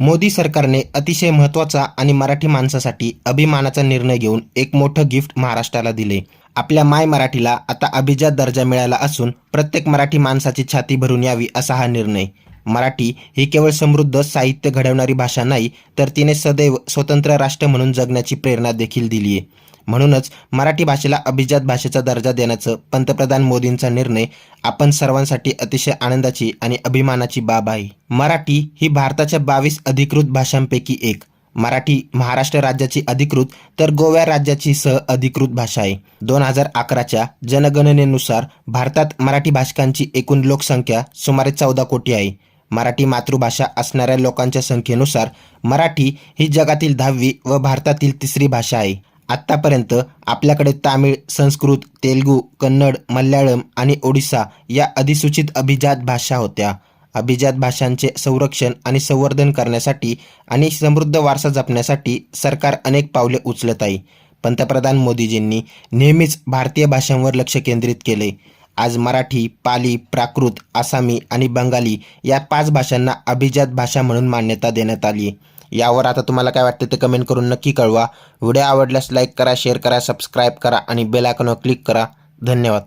मोदी सरकारने अतिशय महत्त्वाचा आणि मराठी माणसासाठी अभिमानाचा निर्णय घेऊन एक मोठं गिफ्ट महाराष्ट्राला दिले. आपल्या माय मराठीला आता अभिजात दर्जा मिळाला असून प्रत्येक मराठी माणसाची छाती भरून यावी असा हा निर्णय. मराठी ही केवळ समृद्ध साहित्य घडवणारी भाषा नाही तर तिने सदैव स्वतंत्र राष्ट्र म्हणून जगण्याची प्रेरणा देखील दिली आहे. म्हणूनच मराठी भाषेला अभिजात भाषेचा दर्जा देण्याचं पंतप्रधान मोदींचा निर्णय आपण सर्वांसाठी अतिशय आनंदाची आणि अभिमानाची बाब आहे. मराठी ही भारताच्या बावीस अधिकृत भाषांपैकी एक. मराठी महाराष्ट्र राज्याची अधिकृत तर गोव्या राज्याची सह अधिकृत भाषा आहे. दोन हजार अकराच्या जनगणनेनुसार भारतात मराठी भाषकांची एकूण लोकसंख्या सुमारे चौदा कोटी आहे. मराठी मातृभाषा असणाऱ्या लोकांच्या संख्येनुसार मराठी ही जगातील दहावी व भारतातील तिसरी भाषा आहे. आत्तापर्यंत आपल्याकडे तामिळ संस्कृत तेलुगू कन्नड मल्याळम आणि ओडिसा या अधिसूचित अभिजात भाषा होत्या. अभिजात भाषांचे संरक्षण आणि संवर्धन करण्यासाठी आणि समृद्ध वारसा जपण्यासाठी सरकार अनेक पावले उचलत आहे. पंतप्रधान मोदीजींनी नेहमीच भारतीय भाषांवर लक्ष केंद्रित केले. आज मराठी पाली प्राकृत आसामी आणि बंगाली या पाच भाषांना अभिजात भाषा म्हणून मान्यता देण्यात आली. आहे यावर आता तुम्हाला काय वाटतं ते कमेंट करून नक्की कळवा. व्हिडिओ आवडल्यास लाईक करा शेअर करा सबस्क्राईब करा आणि बेल आयकॉनवर क्लिक करा. धन्यवाद.